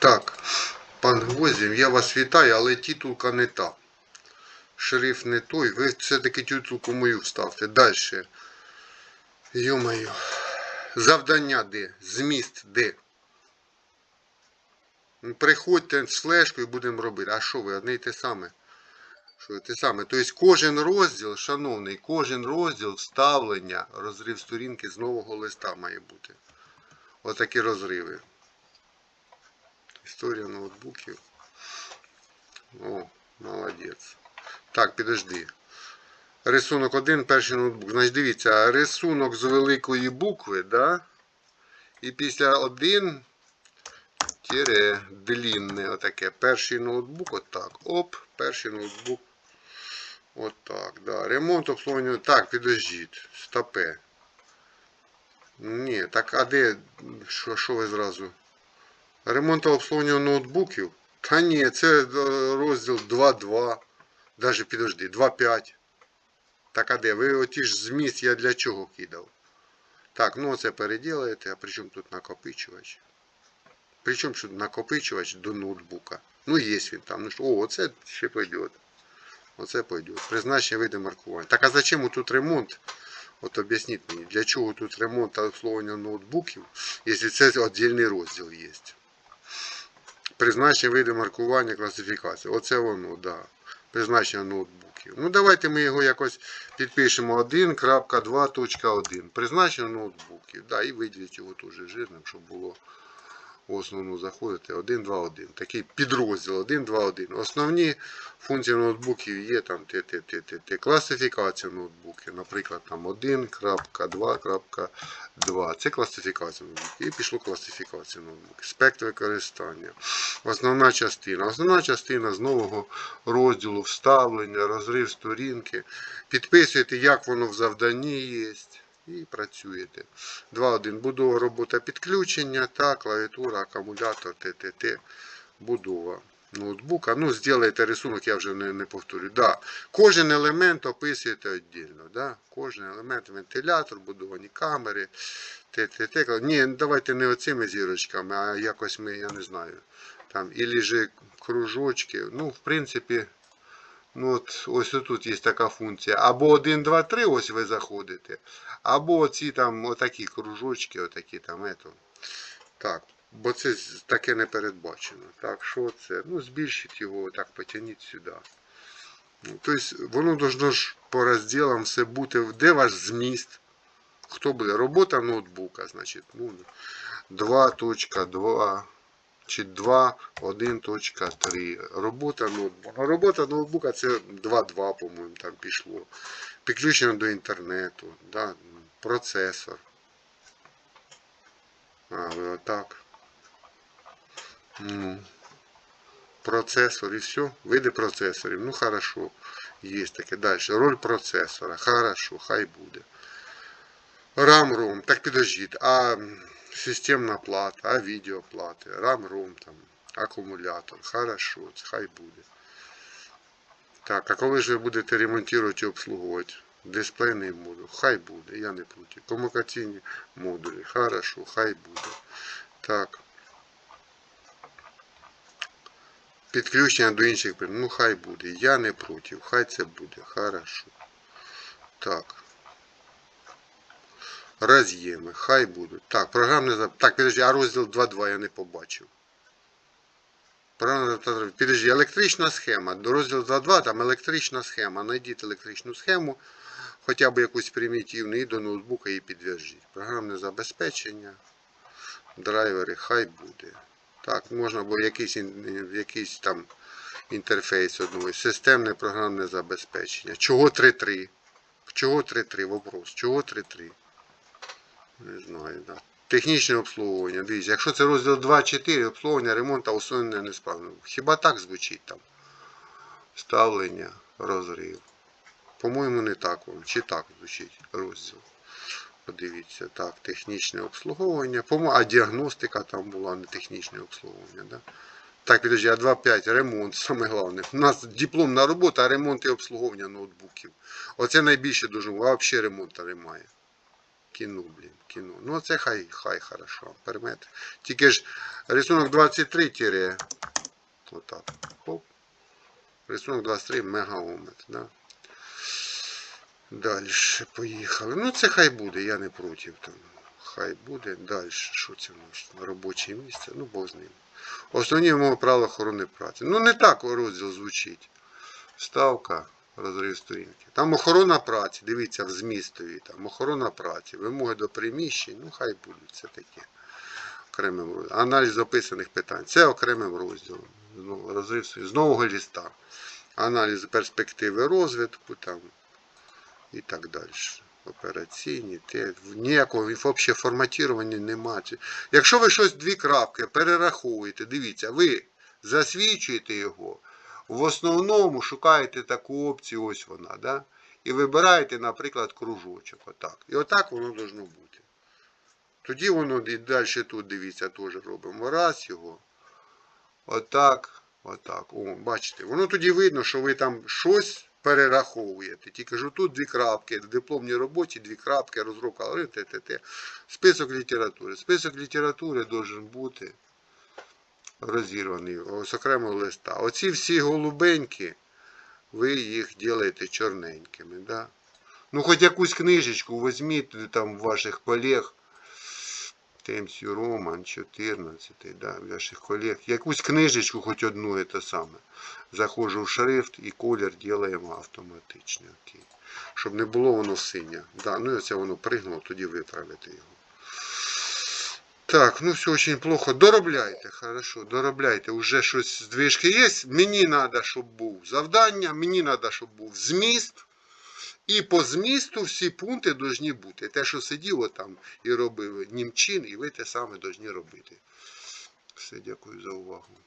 Так, пан Гвоздів, я вас вітаю, але титулка не та. Шрифт не той. Ви все-таки титулку мою вставте. Далі. Йо-моє. Завдання де? Зміст де? Ну, Приходьте з флешкою будемо робити. А що ви, одне й те саме? Що те саме? Тобто кожен розділ, шановний, кожен розділ вставлення, розрив сторінки з нового листа має бути. Отакі розриви. Історія ноутбуків. О, молодець. Так, підожди. Рисунок 1, перший ноутбук. Значить, дивіться, рисунок з великої букви, да? І після 1 тире длінне отаке. Перший ноутбук, отак. Оп, перший ноутбук. Отак, да. Ремонт обслуговування. Так, підождіть. Стопе. Ні, так а де? Що ви зразу? Ремонт обслуговування ноутбуків? Та ні, це е, розділ 2.2. Даже підожди, 2.5. Так а де? Ви оті ж зміст я для чого кидав? Так, ну це переділаєте, а при чому тут накопичувач? При чому тут накопичувач до ноутбука? Ну є він там. Ну що, о, оце ще пойде. Оце пойде. Призначення види маркування. Так а зачем тут ремонт? От об'ясніть мені, для чого тут ремонт та обслуговування ноутбуків, якщо це віддільний розділ є. Призначення види маркування, класифікації. Оце воно, да. Призначення ноутбуків. Ну давайте ми його якось підпишемо 1.2.1. Призначення ноутбуків. Да, і виділіть його теж жирним, щоб було в основну заходити 1.2.1. Такий підрозділ 1.2.1. Основні функції ноутбуків є там т, т, т, т, т. класифікація ноутбуків. Наприклад, там 1.2.2. Це класифікація ноутбуків. І пішло класифікація ноутбуків. Спектр використання. Основна частина. Основна частина з нового розділу вставлення, розрив сторінки. Підписуєте, як воно в завданні є. І працюєте. 2.1. Будова робота підключення та клавіатура, акумулятор, ТТТ, будова ноутбука. Ну, зробите рисунок, я вже не, не повторю. Да. Кожен елемент описуєте віддільно. Да. Кожен елемент, вентилятор, будовані камери, ТТТ. Ні, давайте не оцими зірочками, а якось ми, я не знаю. Там, ілі же кружочки. Ну, в принципі. Ну, от, ось тут є така функція. Або 1, 2, 3, ось ви заходите. Або оці там отакі кружочки, отакі там. Ето. Так, бо це таке не передбачено. Так, що це? Ну, збільшіть його, так, потягніть сюди. Тобто, воно должно ж по розділам все бути. Де ваш зміст? Хто буде? Робота ноутбука, значить. Ну, 2.2 чи 2.1.3. Робота ноутбука. Ну, робота ноутбука це 2.2, по-моєму, там пішло. Підключення до інтернету, да, процесор. А, ви отак. Ну, процесор і все. Види процесорів. Ну, хорошо. Є таке. Далі. Роль процесора. Хорошо, хай буде. RAM, ROM. Так підождіть. А системна плата, а відеоплати. ROM там. Акумулятор. Хорошо, хай буде. Так, а коли ж ви будете ремонтувати і обслуговувати? Дисплейний модуль. Хай буде, я не проти. Комунікаційні модулі. Хорошо, хай буде. Так. Підключення до інших Ну, хай буде. Я не проти. Хай це буде. Хорошо. Так. Роз'єми. Хай будуть. Так, програмне зап... Так, підожди, а розділ 2.2 я не побачив. Програмне зап- Підожди, електрична схема. До розділу 2.2 там електрична схема. Найдіть електричну схему, хоча б якусь примітивну, і до ноутбука її підв'яжіть. Програмне забезпечення. Драйвери, хай буде. Так, можна було якийсь, якийсь там інтерфейс одного. Системне програмне забезпечення. Чого 3.3? Чого 3.3? Вопрос. Чого 3.3? Не знаю, да. Технічне обслуговування. Дивіться, якщо це розділ 2.4, обслуговування, ремонт та усунення несправно. Хіба так звучить там? Ставлення, розрив. По-моєму, не так воно. Чи так звучить розділ? Подивіться, так, технічне обслуговування. А діагностика там була, не технічне обслуговування. Да? Так, підожди, а 2.5, ремонт, саме головне. У нас дипломна робота, а ремонт і обслуговування ноутбуків. Оце найбільше дуже, взагалі ремонту немає. Кіно, блін, кіно. Ну це хай, хай хорошо. Переметр. Тільки ж рисунок 23 тире. Отак. Хоп. Рисунок 23 мегаометр. Да? Далі поїхали. Ну це хай буде, я не проти. Там. Хай буде. Далі. Що це у нас? Робоче місце. Ну, бог з ним. Основні вимоги правил охорони праці. Ну не так розділ звучить. Ставка, розрив сторінки. Там охорона праці, дивіться, в змістові. Там охорона праці, вимоги до приміщень, ну хай будуть, це таке. Окремим розділом. Аналіз записаних питань. Це окремим розділом. Знову розрив з нового ліста. Аналіз перспективи розвитку там і так далі. Операційні, те, ніякого взагалі форматування немає. Якщо ви щось дві крапки перераховуєте, дивіться, ви засвідчуєте його, в основному шукаєте таку опцію, ось вона, да? і вибираєте, наприклад, кружочок. Отак. І отак воно должно бути. Тоді воно і далі тут, дивіться, теж робимо. Раз його. Отак, отак. О, бачите, воно тоді видно, що ви там щось перераховуєте. Тільки ж тут дві крапки, в дипломній роботі дві крапки, розробка т-т-т. Список літератури. Список літератури должен бути розірваний з окремого листа. Оці всі голубенькі, ви їх ділите чорненькими. Да? Ну, хоч якусь книжечку візьміть там ваших колег. Темсю Роман 14, да, ваших колег. Якусь книжечку, хоч одну, це саме. Заходжу в шрифт і колір ділаємо автоматично. Окей. Щоб не було воно синє. Да, ну і це воно пригнуло, тоді виправити його. Так, ну все очень плохо. Доробляйте, хорошо, доробляйте. Уже щось здвижки є. Мені треба, щоб був завдання, мені треба, щоб був зміст. І по змісту всі пункти повинні бути. Те, що сиділо там і робив німчин, і ви те саме повинні робити. Все, дякую за увагу.